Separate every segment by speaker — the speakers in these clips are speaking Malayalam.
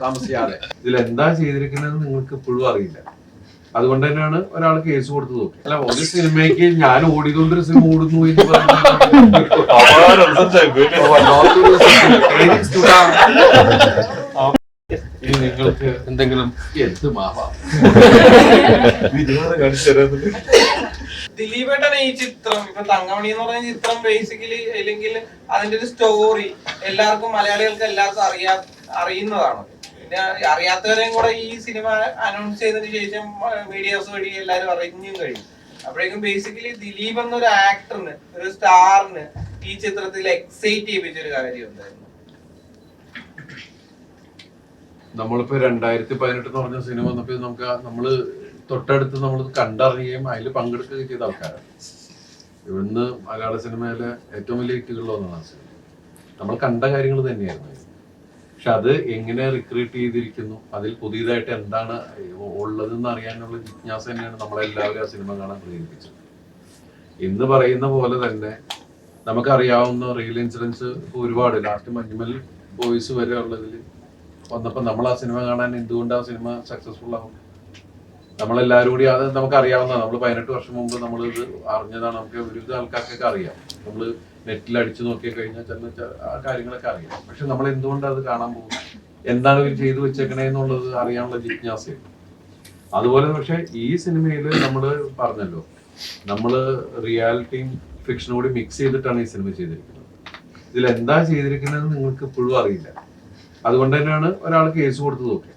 Speaker 1: താമസിയാതെ. ഇതിൽ എന്താ ചെയ്തിരിക്കുന്നത് നിങ്ങൾക്ക് ഇപ്പോഴും അറിയില്ല. അതുകൊണ്ട് തന്നെയാണ് ഒരാൾ കേസ് കൊടുത്തു നോക്കി അല്ല ഒരു സിനിമയ്ക്ക് ഞാൻ ഓടിയതുകൊണ്ടൊരു സിനിമ ഓടുന്നു എന്ന് പറഞ്ഞു നിങ്ങൾക്ക് എന്തെങ്കിലും എന്തുമാവാം
Speaker 2: ദിലീപേട്ടൻ ഈ ചിത്രം ഇപ്പൊ തങ്കമണി എന്ന് പറയുന്ന ചിത്രം ബേസിക്കലി അല്ലെങ്കിൽ അതിന്റെ ഒരു സ്റ്റോറി എല്ലാവർക്കും മലയാളികൾക്ക് എല്ലാവർക്കും അറിയാ അറിയുന്നതാണ്. പിന്നെ അറിയാത്തവരെയും കൂടെ ഈ സിനിമ അനൗൺസ് ചെയ്തതിന് ശേഷം മീഡിയാസ് വഴി എല്ലാവരും അറിഞ്ഞും കഴിയും. അപ്പോഴേക്കും ബേസിക്കലി ദിലീപ് എന്നൊരു ആക്ടറിന് ഒരു സ്റ്റാറിന് ഈ ചിത്രത്തിൽ എക്സൈറ്റ് ചെയ്യിപ്പിച്ച ഒരു കാര്യം ഉണ്ടായിരുന്നു.
Speaker 1: നമ്മളിപ്പോ രണ്ടായിരത്തി പതിനെട്ട് എന്ന് പറഞ്ഞ സിനിമ വന്നപ്പോ നമുക്ക് നമ്മൾ തൊട്ടടുത്ത് നമ്മൾ കണ്ടറിയുകയും അതിൽ പങ്കെടുക്കുകയും ചെയ്ത ആൾക്കാരാണ്. ഇവിടുന്ന് മലയാള സിനിമയിലെ ഏറ്റവും വലിയ ഹിറ്റുകളിൽ ഒന്നാണ് സിനിമ. നമ്മൾ കണ്ട കാര്യങ്ങൾ തന്നെയായിരുന്നു പക്ഷെ അത് എങ്ങനെ റിക്രൂട്ട് ചെയ്തിരിക്കുന്നു അതിൽ പുതിയതായിട്ട് എന്താണ് ഉള്ളതെന്ന് അറിയാനുള്ള ജിജ്ഞാസ തന്നെയാണ് നമ്മളെല്ലാവരും ആ സിനിമ കാണാൻ പ്രേരിപ്പിച്ചത്. ഇന്ന് പറയുന്ന പോലെ തന്നെ നമുക്കറിയാവുന്ന റിയൽ ഇൻസിഡൻസ് ഒരുപാട്. ലാസ്റ്റ് മഞ്ഞുമൽ ബോയ്സ് വരെ ഉള്ളതിൽ വന്നപ്പോൾ നമ്മൾ ആ സിനിമ കാണാൻ എന്തുകൊണ്ട് ആ സിനിമ സക്സസ്ഫുൾ ആവും നമ്മളെല്ലാവരും കൂടി അത് നമുക്ക് അറിയാവുന്നതാണ് നമ്മൾ പതിനെട്ട് വർഷം മുമ്പ് നമ്മൾ ഇത് അറിഞ്ഞതാണ്. നമുക്ക് ഒരുവിധ ആൾക്കാർക്കൊക്കെ അറിയാം. നമ്മൾ നെറ്റിൽ അടിച്ചു നോക്കി കഴിഞ്ഞാൽ ചെന്ന് ആ കാര്യങ്ങളൊക്കെ അറിയാം. പക്ഷെ നമ്മൾ എന്തുകൊണ്ട് അത് കാണാൻ പോകും? എന്താണ് ഇവർ ചെയ്തു വെച്ചേക്കണേ എന്നുള്ളത് അറിയാനുള്ള ജിജ്ഞാസയാണ് അതുപോലെ പക്ഷെ ഈ സിനിമയിൽ നമ്മൾ പറഞ്ഞല്ലോ നമ്മൾ റിയാലിറ്റിയും ഫിക്ഷനും കൂടി മിക്സ് ചെയ്തിട്ടാണ് ഈ സിനിമ ചെയ്തിരിക്കുന്നത്. ഇതിൽ എന്താ ചെയ്തിരിക്കുന്നത് നിങ്ങൾക്ക് ഇപ്പോഴും അറിയില്ല. അതുകൊണ്ട് തന്നെയാണ് ഒരാൾ കേസ് കൊടുത്ത് നോക്കി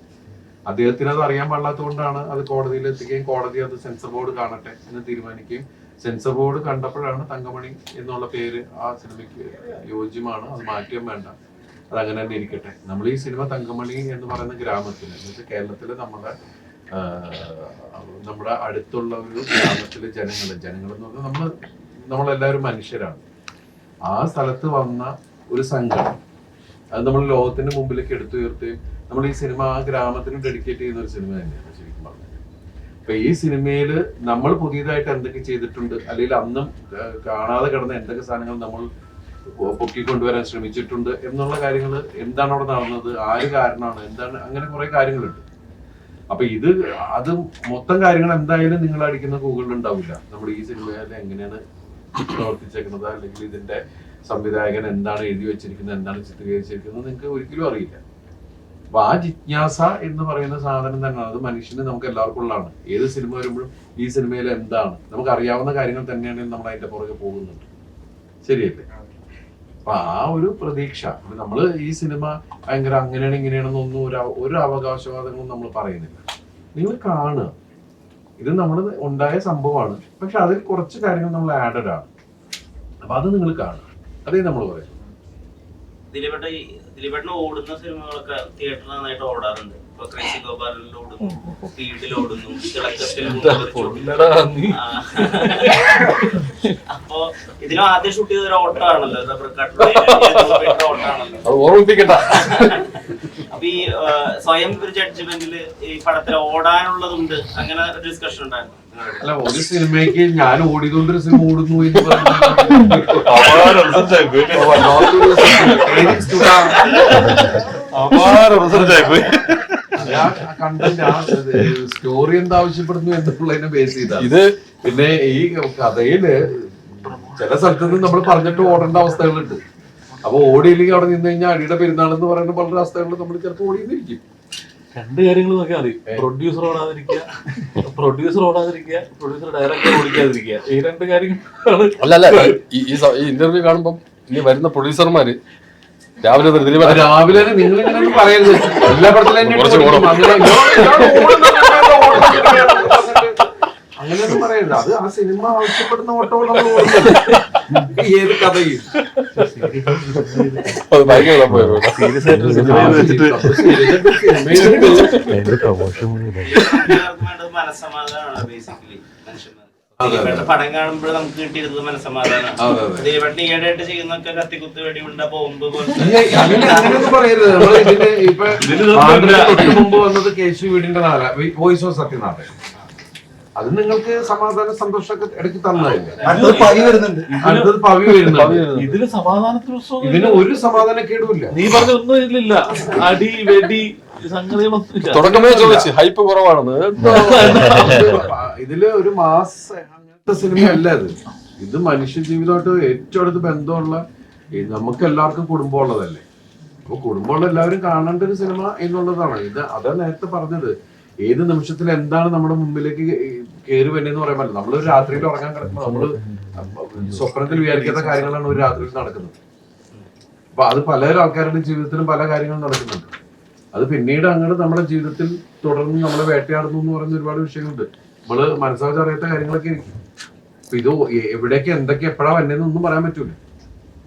Speaker 1: അദ്ദേഹത്തിന് അത് അറിയാൻ പാടില്ലാത്തതുകൊണ്ടാണ് അത് കോടതിയിൽ എത്തിക്കുകയും കോടതി അത് സെൻസർ ബോർഡ് കാണട്ടെ എന്ന് തീരുമാനിക്കുകയും സെൻസർ ബോർഡ് കണ്ടപ്പോഴാണ് തങ്കമണി എന്നുള്ള പേര് ആ സിനിമയ്ക്ക് യോജ്യമാണ്. അത് മാറ്റിയും വേണ്ട. അത് അങ്ങനെ തന്നെ ഇരിക്കട്ടെ. നമ്മൾ ഈ സിനിമ തങ്കമണി എന്ന് പറയുന്ന ഗ്രാമത്തിൽ എന്ന് വെച്ചാൽ കേരളത്തിലെ നമ്മുടെ നമ്മുടെ അടുത്തുള്ള ഒരു ഗ്രാമത്തിലെ ജനങ്ങൾ ജനങ്ങൾ എന്ന് പറഞ്ഞാൽ നമ്മൾ നമ്മളെല്ലാവരും മനുഷ്യരാണ്. ആ സ്ഥലത്ത് വന്ന ഒരു സംഘടന അത് നമ്മൾ ലോകത്തിന്റെ മുമ്പിലേക്ക് എടുത്തുയർത്തുകയും നമ്മൾ ഈ സിനിമ ആ ഗ്രാമത്തിന് ഡെഡിക്കേറ്റ് ചെയ്യുന്ന ഒരു സിനിമ തന്നെയാണ് ശരിക്കും പറഞ്ഞാൽ. അപ്പൊ ഈ സിനിമയിൽ നമ്മൾ പുതിയതായിട്ട് എന്തൊക്കെ ചെയ്തിട്ടുണ്ട് അല്ലെങ്കിൽ അന്നും കാണാതെ കിടന്ന എന്തൊക്കെ സാധനങ്ങൾ നമ്മൾ പൊക്കി പൊക്കിക്കൊണ്ടുവരാൻ ശ്രമിച്ചിട്ടുണ്ട് എന്നുള്ള കാര്യങ്ങൾ എന്താണ് അവിടെ നടന്നത് ആര് കാരണമാണ് എന്താണ് അങ്ങനെ കുറെ കാര്യങ്ങളുണ്ട്. അപ്പൊ ഇത് അത് മൊത്തം കാര്യങ്ങൾ എന്തായാലും നിങ്ങൾ അടിക്കുന്ന ഗൂഗിളിൽ ഉണ്ടാവില്ല. നമ്മൾ ഈ സിനിമയിൽ എങ്ങനെയാണ് പ്രവർത്തിച്ചേക്കുന്നത് അല്ലെങ്കിൽ ഇതിന്റെ സംവിധായകൻ എന്താണ് എഴുതി വെച്ചിരിക്കുന്നത് എന്താണ് ചിത്രീകരിച്ചിരിക്കുന്നത് നിങ്ങൾക്ക് ഒരിക്കലും അറിയില്ല. അപ്പൊ ആ ജിജ്ഞാസ എന്ന് പറയുന്ന സാധനം തന്നെയാണ് അത് മനുഷ്യന് നമുക്ക് എല്ലാവർക്കും ഉള്ളതാണ് ഏത് സിനിമ വരുമ്പോഴും ഈ സിനിമയിൽ എന്താണ്? നമുക്ക് അറിയാവുന്ന കാര്യങ്ങൾ തന്നെയാണ് നമ്മൾ അതിന്റെ പുറകെ പോകുന്നുണ്ട് ശരിയല്ലേ? അപ്പൊ ആ ഒരു പ്രതീക്ഷ. നമ്മൾ ഈ സിനിമ ഭയങ്കര അങ്ങനെയാണ് ഇങ്ങനെയാണെന്നൊന്നും ഒരു ഒരു അവകാശവാദങ്ങളും നമ്മൾ പറയുന്നില്ല. നിങ്ങൾ കാണുക. ഇത് നമ്മൾ ഉണ്ടായ സംഭവമാണ്. പക്ഷെ അതിൽ കുറച്ച് കാര്യങ്ങൾ നമ്മൾ ആഡഡ് ആണ്. അപ്പൊ അത് നിങ്ങൾ കാണുക. അതേ നമ്മൾ പറയാം.
Speaker 3: ദിലീപേട്ടന് ഓടുന്ന സിനിമകളൊക്കെ തിയേറ്ററിൽ നന്നായിട്ട് ഓടാറുണ്ട്. ഇപ്പൊ ക്രൈസി ഗോപാലിൽ ഓടുന്നു സ്പീഡിൽ ഓടുന്നു തിളക്കത്തിൽ മുന്നേറി ആ. അപ്പൊ ഇതിനും ആദ്യം ഷൂട്ട് ചെയ്ത ഒരു ഓട്ടമാണല്ലോ റബ്ബർ കട്ട് ഓട്ടമാണല്ലോ.
Speaker 4: അത് ഓർമ്മിപ്പിക്കട്ട
Speaker 3: അപ്പൊ ഈ സ്വയം ഒരു ജഡ്ജ്മെന്റിൽ ഈ പടത്തിൽ ഓടാനുള്ളതുണ്ട്. അങ്ങനെ ഒരു ഡിസ്കഷൻ ഉണ്ടായിരുന്നു.
Speaker 1: അല്ല ഒരു സിനിമയ്ക്ക് ഞാൻ ഓടിക്കൊണ്ടൊരു സിനിമ ഓടുന്നു എന്ന് സ്റ്റോറി എന്താ ആവശ്യപ്പെടുന്നു എന്നുള്ളതിനെ ബേസ് ചെയ്ത.
Speaker 4: ഇത്
Speaker 1: പിന്നെ ഈ കഥയിൽ ചില സ്ഥലത്ത് നമ്മൾ പറഞ്ഞിട്ട് ഓടേണ്ട അവസ്ഥകളുണ്ട്. അപ്പൊ ഓടിയില്ലെങ്കിൽ അവിടെ നിന്ന് കഴിഞ്ഞാൽ അടിയുടെ പെരുന്നാൾ എന്ന് പറയുന്ന പല അവസ്ഥകളിൽ നമ്മൾ ചിലപ്പോൾ ഓടിയെന്നിരിക്കും.
Speaker 4: രണ്ട് കാര്യങ്ങൾ നോക്കിയാൽ മതി. പ്രൊഡ്യൂസർ ഓടാതിരിക്കുക പ്രൊഡ്യൂസർ ഓടാതിരിക്കുക പ്രൊഡ്യൂസർ ഡയറക്ടർ ഓടിക്കാതിരിക്കുക. ഈ രണ്ട് കാര്യങ്ങളാണ്
Speaker 5: അല്ല അല്ല ഈ ഇന്റർവ്യൂ കാണുമ്പോൾ ഇനി വരുന്ന പ്രൊഡ്യൂസർമാര് രാവിലെ
Speaker 1: രാവിലെ നിങ്ങൾ പറയരുത്. എല്ലാ പടത്തിലും അങ്ങനെയൊന്നും പറയരുത്. അത് ആ സിനിമ ആവശ്യപ്പെടുന്ന ഓട്ടോ നമ്മൾ ഓടുന്നത് ഏത് കഥയും.
Speaker 3: മനസ്സമാധാനമാണ് ബേസിക്കലി മനുഷ്യന്മാർ. പടം കാണുമ്പോൾ നമുക്ക് കിട്ടിയിരുന്നത് മനസ്സമാധാനമാണ് ചെയ്യുന്നൊക്കെ കത്തിക്കുത്ത് വെടിയുണ്ട ബോംബ്
Speaker 1: ഇപ്പൊ തൊട്ട് മുമ്പ് വന്നത് കേശു വീടിന്റെ നാല വോയിസ് ഓഫ് സത്യനാഥൻ അത് നിങ്ങൾക്ക് സമാധാന സന്തോഷമൊക്കെ ഇടയ്ക്ക് തന്നതല്ലേ? പവി വരുന്നുണ്ട്.
Speaker 4: ഇതിൽ സമാധാനത്തിന്
Speaker 1: ഇതിന്
Speaker 4: ഒരു
Speaker 1: ഒരു സമാധാനക്കേടുമില്ല.
Speaker 4: നീ പറഞ്ഞ ഒന്നും ഇല്ലില്ല. അടി വെടി
Speaker 5: തുടക്കമേ ചോദിച്ചു ഹൈപ്പ് കുറവാണെന്ന്.
Speaker 1: ഇതിൽ ഒരു മാസ് അങ്ങനത്തെ സിനിമയല്ല ഇത്. ഇത് മനുഷ്യ ജീവിതമായിട്ട് ഏറ്റവും അടുത്ത് ബന്ധമുള്ള നമുക്ക് എല്ലാവർക്കും കുടുംബമുള്ളതല്ലേ. അപ്പൊ കുടുംബമുള്ള എല്ലാവരും കാണേണ്ട ഒരു സിനിമ എന്നുള്ളതാണ്. ഇത് അതാ നേരത്തെ പറഞ്ഞത്. ഏത് നിമിഷത്തിൽ എന്താണ് നമ്മുടെ മുമ്പിലേക്ക് കയറി വരുന്നതെന്ന് പറ്റില്ല. നമ്മൾ രാത്രിയിൽ ഉറങ്ങാൻ കിടക്കുമ്പോൾ നമ്മൾ സ്വപ്നത്തിൽ വിചാരിക്കാത്ത കാര്യങ്ങളാണ് ഒരു രാത്രിയിൽ നടക്കുന്നത്. അപ്പൊ അത് പല ആൾക്കാരുടെ ജീവിതത്തിലും പല കാര്യങ്ങളും നടക്കുന്നുണ്ട്. അത് പിന്നീട് അങ്ങനെ നമ്മുടെ ജീവിതത്തിൽ തുടർന്ന് നമ്മളെ വേട്ടയാടുന്നു എന്ന് പറയുന്ന ഒരുപാട് വിഷയങ്ങളുണ്ട്. നമ്മൾ മനസ്സാവച്ച് അറിയാത്ത കാര്യങ്ങളൊക്കെ ആയിരിക്കും. അപ്പൊ ഇത് എവിടേക്ക് എന്തൊക്കെ എപ്പോഴാ വന്നതെന്ന് ഒന്നും പറയാൻ പറ്റൂല.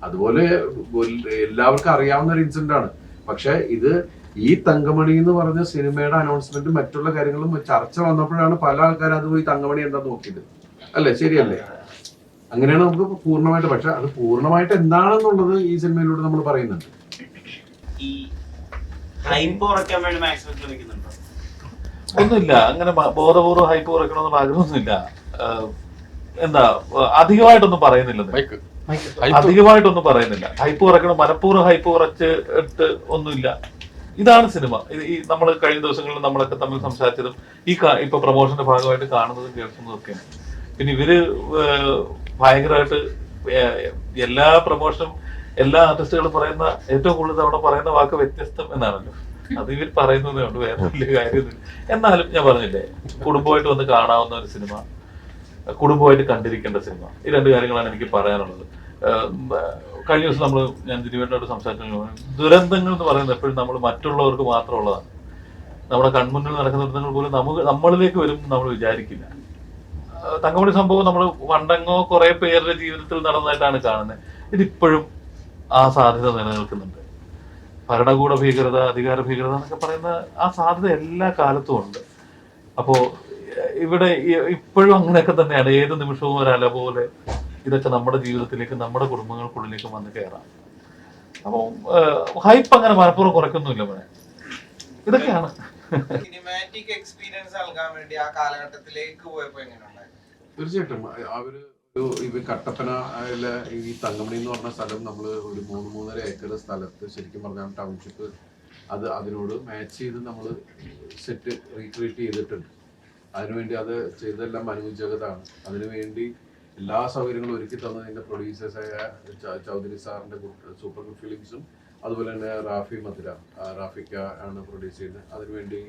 Speaker 1: അതുപോലെ എല്ലാവർക്കും അറിയാവുന്ന ഒരു ഇൻസിഡന്റ് ആണ്. പക്ഷെ ഇത് ഈ തങ്കമണി എന്ന് പറഞ്ഞ സിനിമയുടെ അനൗൺസ്മെന്റ് മറ്റുള്ള കാര്യങ്ങളും ചർച്ച വന്നപ്പോഴാണ് പല ആൾക്കാരും അത് പോയി തങ്കമണി എന്താ നോക്കിയത്. അല്ലേ? ശരിയല്ലേ? അങ്ങനെയാണ് നമുക്ക് പൂർണമായിട്ട് പക്ഷെ അത് പൂർണമായിട്ട് എന്താണെന്നുള്ളത് ഈ സിനിമയിലൂടെ നമ്മൾ പറയുന്നുണ്ട്.
Speaker 3: ഈ ഹൈപ്പ് കുറയ്ക്കാൻ വേണ്ടി മാക്സിമം ശ്രമിക്കുന്നുണ്ടോ
Speaker 4: ഒന്നുമില്ല. അങ്ങനെ ബോധപൂർവം ഹൈപ്പ് കുറയ്ക്കണമെന്നുള്ള ആഗ്രഹമൊന്നുമില്ല. എന്താ അധികമായിട്ടൊന്നും പറയുന്നില്ല
Speaker 5: മൈക്ക് ഹൈപ്പ്
Speaker 4: അധികമായിട്ടൊന്നും പറയുന്നില്ല. ഹൈപ്പ് കുറയ്ക്കണം മനഃപൂർവം ഹൈപ്പ് കുറച്ച് ഇട്ട് ഒന്നുമില്ല. ഇതാണ് സിനിമ. ഈ നമ്മൾ കഴിഞ്ഞ ദിവസങ്ങളിൽ നമ്മളൊക്കെ തമ്മിൽ സംസാരിച്ചതും ഈ ഇപ്പൊ പ്രൊമോഷന്റെ ഭാഗമായിട്ട് കാണുന്നതും കേൾക്കുന്നതും ഒക്കെയാണ് പിന്നെ ഇവർ ഭയങ്കരമായിട്ട് എല്ലാ പ്രൊമോഷനും എല്ലാ ആർട്ടിസ്റ്റുകളും പറയുന്ന ഏറ്റവും കൂടുതൽ തവണ പറയുന്ന വാക്ക് വ്യത്യസ്തം എന്നാണല്ലോ. അത് ഇവർ പറയുന്നതേ ഉള്ളൂ വേറെ വലിയ കാര്യമൊന്നുമില്ല എന്നാലും ഞാൻ പറഞ്ഞില്ലേ കുടുംബമായിട്ട് വന്ന് കാണാവുന്ന ഒരു സിനിമ കുടുംബമായിട്ട് കണ്ടിരിക്കേണ്ട സിനിമ. ഈ രണ്ട് കാര്യങ്ങളാണ് എനിക്ക് പറയാനുള്ളത്. കഴിഞ്ഞ ദിവസം നമ്മൾ ഞാൻ ദിലീപേട്ടനോട് സംസാരിച്ചു ദുരന്തങ്ങൾ എന്ന് പറയുന്നത് എപ്പോഴും നമ്മൾ മറ്റുള്ളവർക്ക് മാത്രമുള്ളതാണ്. നമ്മുടെ കൺമുന്നിൽ നടക്കുന്ന ദുരന്തങ്ങൾ പോലും നമുക്ക് നമ്മളിലേക്ക് വരും നമ്മൾ വിചാരിക്കില്ല. തങ്കമണി സംഭവം നമ്മൾ വണ്ടങ്ങോ കുറെ പേരുടെ ജീവിതത്തിൽ നടന്നതായിട്ടാണ് കാണുന്നത്. ഇതിപ്പോഴും ആ സാധ്യത നിലനിൽക്കുന്നുണ്ട്. ഭരണകൂട ഭീകരത അധികാര ഭീകരത എന്നൊക്കെ പറയുന്ന ആ സാധ്യത എല്ലാ കാലത്തും ഉണ്ട്. അപ്പോ ഇവിടെ ഇപ്പോഴും അങ്ങനെയൊക്കെ തന്നെയാണ്. ഏത് നിമിഷവും ഒരു അല പോലെ ഇതൊക്കെ നമ്മുടെ ജീവിതത്തിലേക്ക് നമ്മുടെ കുടുംബങ്ങൾക്കുള്ളിലേക്ക് വന്ന് കയറാം. അപ്പോൾ ഹൈപ്പ് അങ്ങനെ മനഃപൂർവം കുറയ്ക്കൊന്നുമില്ല മോനെ. ഇതൊക്കെയാണ്.
Speaker 2: സിനിമാറ്റിക് എക്സ്പീരിയൻസ് നൽകാൻ വേണ്ടി ആ കാലഘട്ടത്തിലേക്ക് പോയപ്പോ എങ്ങനെയുണ്ടായി
Speaker 1: തീർച്ചയായിട്ടും. അവർ കട്ടപ്പന ഈ തങ്കമണി എന്ന് പറഞ്ഞ സ്ഥലം നമ്മൾ ഒരു മൂന്ന് മൂന്നര ഏക്കർ സ്ഥലത്ത് ശരിക്കും പറഞ്ഞാൽ ടൗൺഷിപ്പ് അത് അതിനോട് മാച്ച് ചെയ്ത് നമ്മൾ സെറ്റ് റീക്രിയേറ്റ് ചെയ്തിട്ടുണ്ട്. അതിനുവേണ്ടി അത് ചെയ്തതെല്ലാം മനു ജഗതാണ് അതിനുവേണ്ടി എല്ലാ സൗകര്യങ്ങളും ഒരുക്കി തന്നതിന്റെ പ്രൊഡ്യൂസേഴ്സായ ചൗധരി സാറിന്റെ സൂപ്പർ ഗുഡ് ഫിലിംസും അതുപോലെ തന്നെ റാഫി മധുര റാഫിക്ക ആണ് പ്രൊഡ്യൂസ് ചെയ്യുന്നത്. അതിനുവേണ്ടി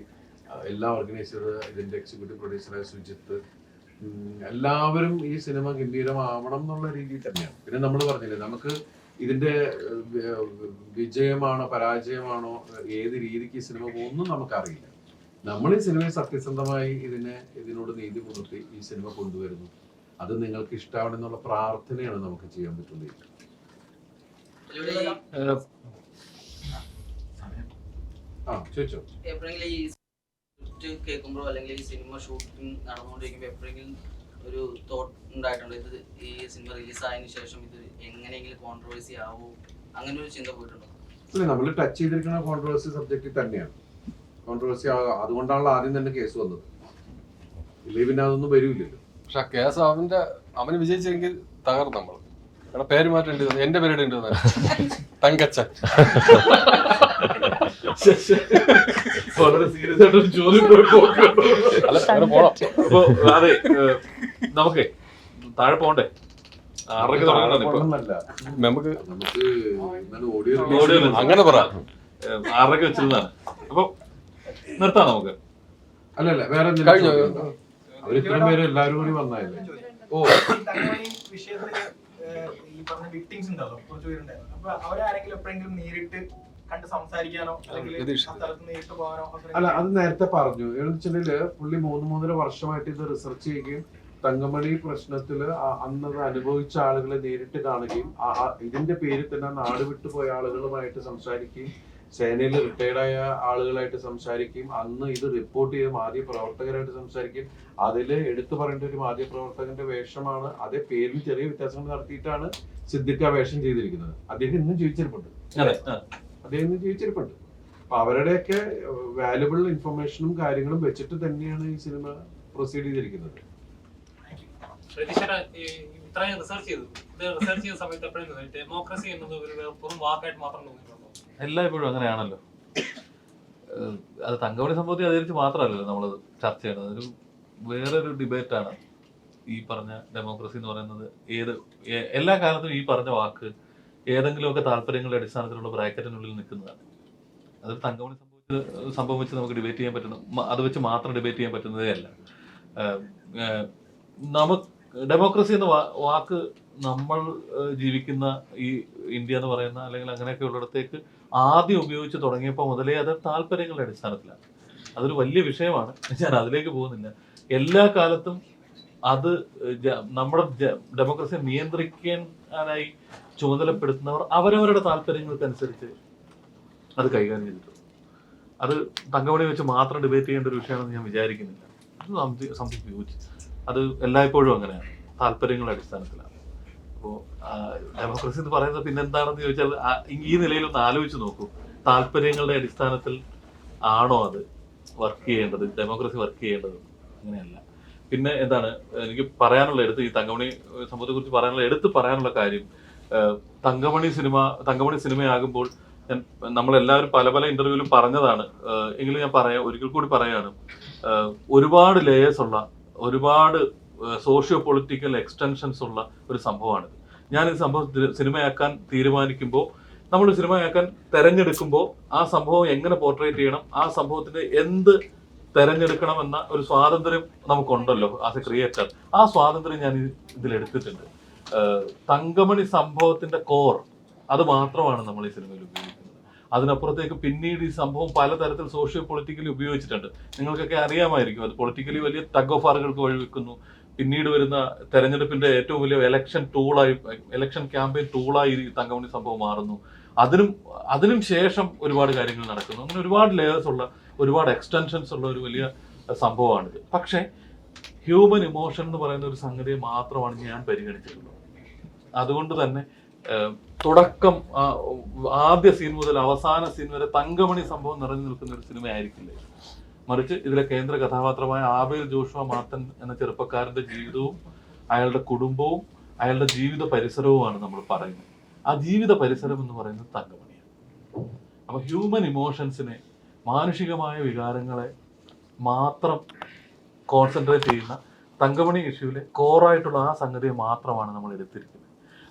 Speaker 1: എല്ലാ ഓർഗനൈസർ ഓർഗനൈസ് ഇതിന്റെ എക്സിക്യൂട്ടീവ് പ്രൊഡ്യൂസറായ സുജിത്ത് എല്ലാവരും ഈ സിനിമ ഗംഭീരമാവണം എന്നുള്ള രീതിയിൽ തന്നെയാണ്. പിന്നെ നമ്മൾ പറഞ്ഞില്ലേ നമുക്ക് ഇതിന്റെ വിജയമാണോ പരാജയമാണോ ഏത് രീതിക്ക് ഈ സിനിമ പോകുന്നു നമുക്കറിയില്ല. നമ്മൾ ഈ സിനിമയെ സത്യസന്ധമായി ഇതിനെ ഇതിനോട് നീതി പുലർത്തി ഈ സിനിമ കൊണ്ടുവരുന്നു. അത് നിങ്ങൾക്ക് ഇഷ്ടമാണെന്നുള്ള പ്രാർത്ഥനയാണ് നമുക്ക് ചെയ്യാൻ പറ്റുന്നത്. ആ ചോദിച്ചോ.
Speaker 6: എപ്പോഴെങ്കിലും ഈ സ്ക്രിപ്റ്റ് കേൾക്കുമ്പോഴോ അല്ലെങ്കിൽ ഈ സിനിമ ഷൂട്ടിംഗ് നടന്നുകൊണ്ടിരിക്കുമ്പോൾ എപ്പോഴെങ്കിലും ഒരു തോട്ട് ഉണ്ടായിട്ടുണ്ട്? ഇത് ഈ സിനിമ റിലീസായതിനു ശേഷം ഇത് എങ്ങനെയെങ്കിലും കോൺട്രവേഴ്സി ആവോ? അങ്ങനെ ഒരു ചിന്ത പോയിട്ടുണ്ടോ?
Speaker 1: അല്ല നമ്മൾ ടച്ച് ചെയ്തിരിക്കുന്ന കോൺട്രവേഴ്സി സബ്ജക്റ്റിൽ തന്നെയാണ്. കോൺട്രവേഴ്സി അതുകൊണ്ടാണല്ലോ ആദ്യം തന്നെ കേസ് വന്നത്. ഇല്ലേ പിന്നെ അതൊന്നും വരൂല്ലല്ലോ.
Speaker 5: പക്ഷെ ആ കേസ് അവന്റെ അവന് വിജയിച്ചെങ്കിൽ തകർന്നു നമ്മൾ എടാ പേര് മാറ്റേണ്ടി വന്നു. എന്റെ പേരിടേ വന്നു. തങ്കച്ചൻ.
Speaker 4: വളരെ സീരിയസ് ആയിട്ട് ഒരു ചോദ്യം പോയി പോക്കുണ്ടോ?
Speaker 5: അല്ല അങ്ങനെ പോണം.
Speaker 4: അപ്പൊ അതെ ഏഹ് നമുക്കേ താഴെ പോണ്ടേ ആറരയ്ക്ക് ഇപ്പൊ.
Speaker 5: നമുക്ക്
Speaker 1: നമുക്ക് ഇന്നലെ ഓഡിയോ
Speaker 4: ഓഡിയോ
Speaker 1: റിലീസ്
Speaker 5: അങ്ങനെ പറ.
Speaker 4: ഏഹ് ആറരയ്ക്ക് വെച്ചിരുന്നതാണ്. അപ്പൊ നിർത്താം നമുക്ക്.
Speaker 1: അല്ല അല്ല വേറെ എന്തെങ്കിലും
Speaker 5: കഴിഞ്ഞോ?
Speaker 1: ചോദ്യം ഉണ്ടോ? പേര് എല്ലാവരും കൂടി വന്നായല്ലേ? ഓ.
Speaker 7: വിഷയത്തിൽ ഈ പറഞ്ഞ വിക്ടിംസ് കുറച്ച് പേരുണ്ടായിരുന്നു. അപ്പൊ അവരാരെങ്കിലും എപ്പോഴെങ്കിലും നേരിട്ട്
Speaker 1: അല്ല അത് നേരത്തെ പറഞ്ഞു. എന്നുവെച്ചാൽ പുള്ളി മൂന്ന് മൂന്നര വർഷമായിട്ട് ഇത് റിസർച്ച് ചെയ്യുകയും തങ്കമണി പ്രശ്നത്തിൽ അന്നത് അനുഭവിച്ച ആളുകളെ നേരിട്ട് കാണുകയും ഇതിന്റെ പേരിൽ തന്നെ നാട് വിട്ടുപോയ ആളുകളുമായിട്ട് സംസാരിക്കുകയും സേനയിൽ റിട്ടയർഡ് ആയ ആളുകളായിട്ട് സംസാരിക്കുകയും അന്ന് ഇത് റിപ്പോർട്ട് ചെയ്ത മാധ്യ പ്രവർത്തകരായിട്ട് സംസാരിക്കുകയും അതിൽ എടുത്തു പറയേണ്ട ഒരു മാധ്യ പ്രവർത്തകന്റെ വേഷമാണ്. അതേ പേരിൽ ചെറിയ വ്യത്യാസങ്ങൾ നടത്തിയിട്ടാണ് സിദ്ദിഖ വേഷം ചെയ്തിരിക്കുന്നത്. അദ്ദേഹം ഇന്നും ജീവിച്ചിരിപ്പുണ്ട്. അദ്ദേഹം ഇന്നും ജീവിച്ചിരിപ്പുണ്ട്. അപ്പൊ അവരുടെയൊക്കെ വാല്യുബിൾ ഇൻഫർമേഷനും കാര്യങ്ങളും വെച്ചിട്ട് തന്നെയാണ് ഈ സിനിമ പ്രൊസീഡ് ചെയ്തിരിക്കുന്നത്.
Speaker 8: ഇത്രയും റിസർച്ച് ചെയ്തു. ഇത് റിസർച്ച് ചെയ്ത സമയത്ത് എപ്പോഴും ഡെമോക്രസി എന്നത് ഒരു വാക്കായിട്ട് മാത്രം തോന്നിയിട്ടുണ്ടോ?
Speaker 4: എല്ലായ്പ്പോഴും അങ്ങനെയാണല്ലോ. അത് തങ്കമണി സംഭവത്തെ അതിരിച്ച് മാത്രമല്ലല്ലോ നമ്മൾ ചർച്ച ചെയ്യണത് ഒരു വേറൊരു ഡിബേറ്റാണ് ഈ പറഞ്ഞ ഡെമോക്രസി എന്ന് പറയുന്നത്. ഏത് എല്ലാ കാലത്തും ഈ പറഞ്ഞ വാക്ക് ഏതെങ്കിലുമൊക്കെ താല്പര്യങ്ങളുടെ അടിസ്ഥാനത്തിലുള്ള ബ്രാക്കറ്റിനുള്ളിൽ നിൽക്കുന്നതാണ്. അത് തങ്കമണി സംഭവിച്ച് സംഭവം വെച്ച് നമുക്ക് ഡിബേറ്റ് ചെയ്യാൻ പറ്റുന്ന അത് വെച്ച് മാത്രം ഡിബേറ്റ് ചെയ്യാൻ പറ്റുന്നതേ അല്ല. നമുക്ക് ഡെമോക്രസി എന്ന വാക്ക് നമ്മൾ ജീവിക്കുന്ന ഈ ഇന്ത്യ എന്ന് പറയുന്ന അല്ലെങ്കിൽ അങ്ങനെയൊക്കെ ഉള്ളിടത്തേക്ക് ആദ്യം ഉപയോഗിച്ച് തുടങ്ങിയപ്പോൾ മുതലേ അത് താല്പര്യങ്ങളുടെ അടിസ്ഥാനത്തിലാണ്. അതൊരു വലിയ വിഷയമാണ്. ഞാൻ അതിലേക്ക് പോകുന്നില്ല. എല്ലാ കാലത്തും അത് നമ്മുടെ ഡെമോക്രസിയെ നിയന്ത്രിക്കാനായി ചുമതലപ്പെടുത്തുന്നവർ അവരവരുടെ താല്പര്യങ്ങൾക്കനുസരിച്ച് അത് കൈകാര്യം ചെയ്തിട്ടുണ്ട്. അത് തങ്കമണി വെച്ച് മാത്രം ഡിബേറ്റ് ചെയ്യേണ്ട ഒരു വിഷയമാണെന്ന് ഞാൻ വിചാരിക്കുന്നില്ല. സംതിങ് യോജിച്ച് അത് എല്ലായ്പ്പോഴും അങ്ങനെയാണ്. താല്പര്യങ്ങളുടെ അടിസ്ഥാനത്തിലാണ്. അപ്പോൾ ഡെമോക്രസി എന്ന് പറയുന്നത് പിന്നെ എന്താണെന്ന് ചോദിച്ചാൽ ഈ നിലയിലൊന്ന് ആലോചിച്ച് നോക്കൂ. താല്പര്യങ്ങളുടെ അടിസ്ഥാനത്തിൽ ആണോ അത് വർക്ക് ചെയ്യേണ്ടത്? ഡെമോക്രസി വർക്ക് ചെയ്യേണ്ടത്? അങ്ങനെയല്ല. പിന്നെ എന്താണ് എനിക്ക് പറയാനുള്ള എടുത്ത് ഈ തങ്കമണി സംഭവത്തെ കുറിച്ച് പറയാനുള്ള എടുത്ത് പറയാനുള്ള കാര്യം തങ്കമണി സിനിമ തങ്കമണി സിനിമയാകുമ്പോൾ ഞാൻ നമ്മളെല്ലാവരും പല പല ഇന്റർവ്യൂവിലും പറഞ്ഞതാണ്. എങ്കിലും ഞാൻ പറയാം ഒരിക്കൽ കൂടി പറയാണ്. ഒരുപാട് ലേയേഴ്സ് ഉള്ള ഒരുപാട് സോഷ്യോ പൊളിറ്റിക്കൽ എക്സ്റ്റൻഷൻസ് ഉള്ള ഒരു സംഭവമാണിത്. ഞാൻ ഈ സംഭവം സിനിമയാക്കാൻ തീരുമാനിക്കുമ്പോൾ നമ്മൾ സിനിമയാക്കാൻ തെരഞ്ഞെടുക്കുമ്പോൾ ആ സംഭവം എങ്ങനെ പോർട്രേറ്റ് ചെയ്യണം ആ സംഭവത്തിന്റെ എന്ത് തെരഞ്ഞെടുക്കണം എന്ന ഒരു സ്വാതന്ത്ര്യം നമുക്കുണ്ടല്ലോ ആസ് എ ക്രിയേറ്റർ ആ സ്വാതന്ത്ര്യം ഞാൻ ഇതിൽ എടുത്തിട്ടുണ്ട് തങ്കമണി സംഭവത്തിന്റെ കോർ അത് മാത്രമാണ് നമ്മൾ ഈ സിനിമയിൽ ഉപയോഗിക്കുന്നത്. അതിനപ്പുറത്തേക്ക് പിന്നീട് ഈ സംഭവം പലതരത്തിൽ സോഷ്യോ പൊളിറ്റിക്കലി ഉപയോഗിച്ചിട്ടുണ്ട്. നിങ്ങൾക്കൊക്കെ അറിയാമായിരിക്കും അത് പൊളിറ്റിക്കലി വലിയ ടഗ് ഓഫ് ആറുകൾക്ക് വഴിവെക്കുന്നു. പിന്നീട് വരുന്ന തെരഞ്ഞെടുപ്പിന്റെ ഏറ്റവും വലിയ എലക്ഷൻ ടൂളായി എലക്ഷൻ ക്യാമ്പയിൻ ടൂളായി തങ്കമണി സംഭവം മാറുന്നു. അതിനും അതിനും ശേഷം ഒരുപാട് കാര്യങ്ങൾ നടക്കുന്നു. അങ്ങനെ ഒരുപാട് ലെയേഴ്സ് ഉള്ള ഒരുപാട് എക്സ്റ്റൻഷൻസ് ഉള്ള ഒരു വലിയ സംഭവമാണിത്. പക്ഷേ ഹ്യൂമൻ ഇമോഷൻ എന്ന് പറയുന്ന ഒരു സംഗതിയെ മാത്രമാണ് ഞാൻ പരിഗണിച്ചിട്ടുള്ളത്. അതുകൊണ്ട് തന്നെ തുടക്കം ആദ്യ സീൻ മുതൽ അവസാന സീൻ വരെ തങ്കമണി സംഭവം നിറഞ്ഞു നിൽക്കുന്ന ഒരു സിനിമ ആയിരിക്കില്ല. മറിച്ച് ഇതിലെ കേന്ദ്ര കഥാപാത്രമായ ആബേൽ ജോഷുവ മാത്തൻ എന്ന ചെറുപ്പക്കാരന്റെ ജീവിതവും അയാളുടെ കുടുംബവും അയാളുടെ ജീവിത പരിസരവുമാണ് നമ്മൾ പറയുന്നത്. ആ ജീവിത പരിസരം എന്ന് പറയുന്നത് തങ്കമണിയാണ്. അപ്പൊ ഹ്യൂമൻ ഇമോഷൻസിനെ മാനുഷികമായ വികാരങ്ങളെ മാത്രം കോൺസെൻട്രേറ്റ് ചെയ്യുന്ന തങ്കമണി ഇഷ്യൂവിലെ കോറായിട്ടുള്ള ആ സംഗതിയെ മാത്രമാണ് നമ്മൾ എടുത്തിരിക്കുന്നത്.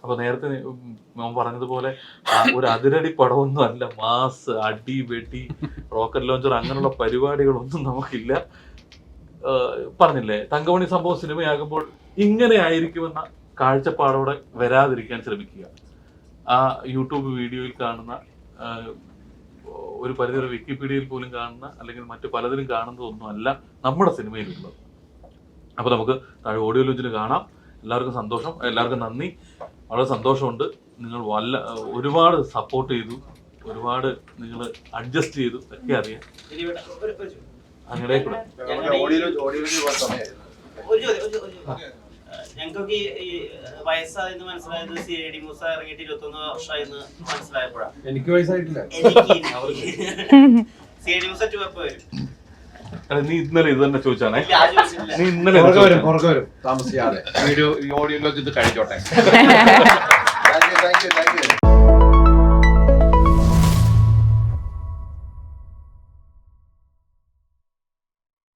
Speaker 4: അപ്പൊ നേരത്തെ ഞാൻ പറഞ്ഞതുപോലെ ഒരു അതിരടി പടമൊന്നും അല്ല. മാസ് അടി വെടി റോക്കറ്റ് ലോഞ്ചർ അങ്ങനെയുള്ള പരിപാടികളൊന്നും നമുക്കില്ല. പറഞ്ഞില്ലേ തങ്കമണി സംഭവം സിനിമയാകുമ്പോൾ ഇങ്ങനെ ആയിരിക്കുമെന്ന കാഴ്ചപ്പാടോടെ വരാതിരിക്കാൻ ശ്രമിക്കുക. ആ യൂട്യൂബ് വീഡിയോയിൽ കാണുന്ന ഒരു പരിധിവരെ വിക്കിപീഡിയയിൽ പോലും കാണുന്ന അല്ലെങ്കിൽ മറ്റു പലതിലും കാണുന്നതൊന്നും അല്ല നമ്മുടെ സിനിമയിലുള്ളത്. അപ്പൊ നമുക്ക് താഴെ ഓഡിയോ ലോഞ്ചിന് കാണാം. എല്ലാവർക്കും സന്തോഷം. എല്ലാവർക്കും നന്ദി. വളരെ സന്തോഷമുണ്ട്. നിങ്ങൾ വല്ല ഒരുപാട് സപ്പോർട്ട് ചെയ്തു. ഒരുപാട് നിങ്ങൾ അഡ്ജസ്റ്റ് ചെയ്തു. ഒക്കെ അറിയാം. അങ്ങനെ കൂടെ
Speaker 3: ഞങ്ങൾക്ക് ഈ വയസ്സായെന്ന് മനസ്സിലായത് സി ഐ ഡി മൂസ ഇറങ്ങിയിട്ട് ഇരുപത്തൊന്ന് വർഷമായെന്ന് മനസ്സിലായപ്പോഴാണ്
Speaker 1: എനിക്ക് വയസ്സായിട്ടില്ല.
Speaker 3: C I D Moosa two എപ്പോ വരും.
Speaker 4: അല്ല, നീ ഇന്നലെ ഇത് തന്നെ ചോദിച്ചാണേ. നീ ഇന്നലെ ഇത്
Speaker 1: വരും
Speaker 4: ചോദിച്ചാ.
Speaker 1: വരും. താമസിയാതെ. വീഡിയോ ഈ ഓഡിയോ ഇത് കഴിച്ചോട്ടെ.
Speaker 9: Thank you thank you thank you